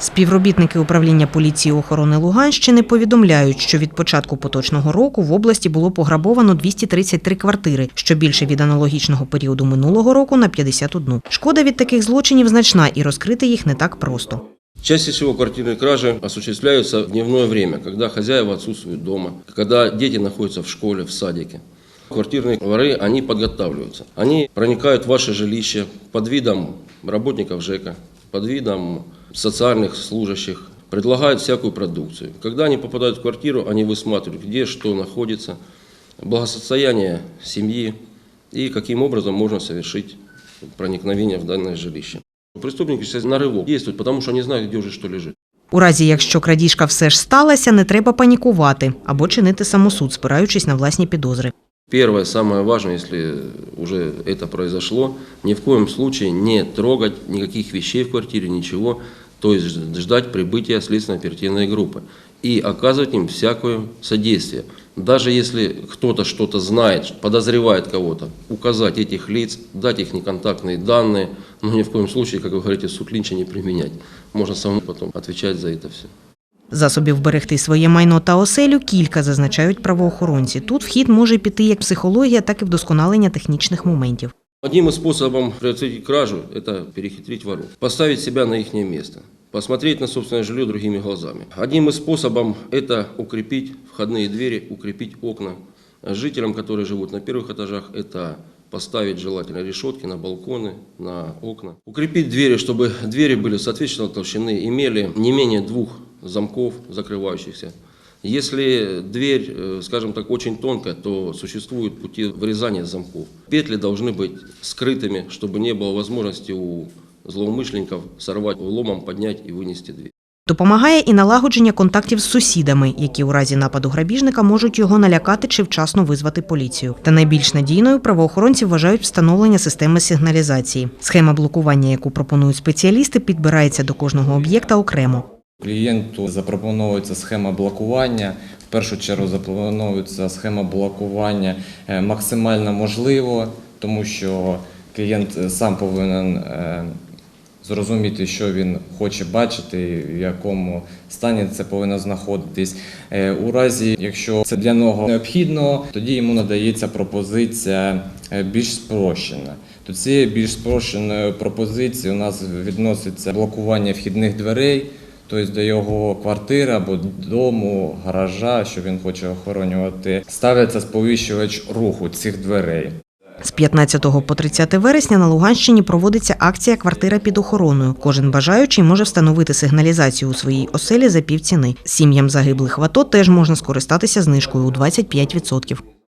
Співробітники управління поліції охорони Луганщини повідомляють, що від початку поточного року в області було пограбовано 233 квартири, що більше від аналогічного періоду минулого року на 51. Шкода від таких злочинів значна і розкрити їх не так просто. Чаще всего квартирные кражи осуществляются в дневное время, когда хозяева отсутствуют дома, когда дети находятся в школе, в садике. Квартирные воры, они подготавливаются. Они проникают в ваше жилище под видом работников ЖЭКа, под видом социальных служащих, предлагают всякую продукцию. Когда они попадают в квартиру, они высматривают, где что находится, благосостояние семьи и каким образом можно совершить проникновение в данное жилище. Преступники сейчас на рывок действуют, потому что они знают, где уже что лежит. У разі, якщо крадіжка все ж сталася, не треба панікувати або чинити самосуд, спираючись на власні підозри. Первое, самое важное, если уже это произошло, ни в коем случае не трогать никаких вещей в квартире, ничего, то есть ждать прибытия следственно-оперативной группы и оказывать им всякое содействие. Даже если кто-то что-то знает, подозревает кого-то, указать этих лиц, дать их неконтактные данные, но ни в коем случае, как вы говорите, суд линча не применять. Можно самому потом отвечать за это все. Засобів вберегти своє майно та оселю кілька, зазначають правоохоронці. Тут вхід може піти як психологія, так і вдосконалення технічних моментів. Одним из способов предотвратить кражу – это перехитрить воров, поставить себя на их место, посмотреть на собственное жилье другими глазами. Одним из способов – это укрепить входные двери, укрепить окна. Жителям, которые живут на первых этажах, это поставить желательно решетки на балконы, на окна. Укрепить двери, чтобы двери были соответственно толщины, имели не менее двух замков закрывающихся. Если дверь, э, скажем так, очень тонкая, то существуют пути вырезания замков. Петли должны быть скрытыми, чтобы не было возможности у злоумышленников сорвать ломом, поднять и вынести дверь. Допомагає і налагодження контактів з сусідами, які у разі нападу грабіжника можуть його налякати чи вчасно визвати поліцію. Та найбільш надійною правоохоронці вважають встановлення системи сигналізації. Схема блокування, яку пропонують спеціалісти, підбирається до кожного об'єкта окремо. Клієнту запропонується схема блокування. В першу чергу запропонується схема блокування е, максимально можливо, тому що клієнт е, сам повинен е, зрозуміти, що він хоче бачити, в якому стані це повинно знаходитись. У разі, якщо це для нього необхідно, тоді йому надається пропозиція більш спрощена. До цієї більш спрощеної пропозиції у нас відноситься блокування вхідних дверей. Тобто до його квартири або дому, гаража, що він хоче охоронювати, ставиться сповіщувач руху цих дверей. З 15 по 30 вересня на Луганщині проводиться акція Квартира під охороною. Кожен бажаючий може встановити сигналізацію у своїй оселі за півціни. Сім'ям загиблих в АТО теж можна скористатися знижкою у 25%.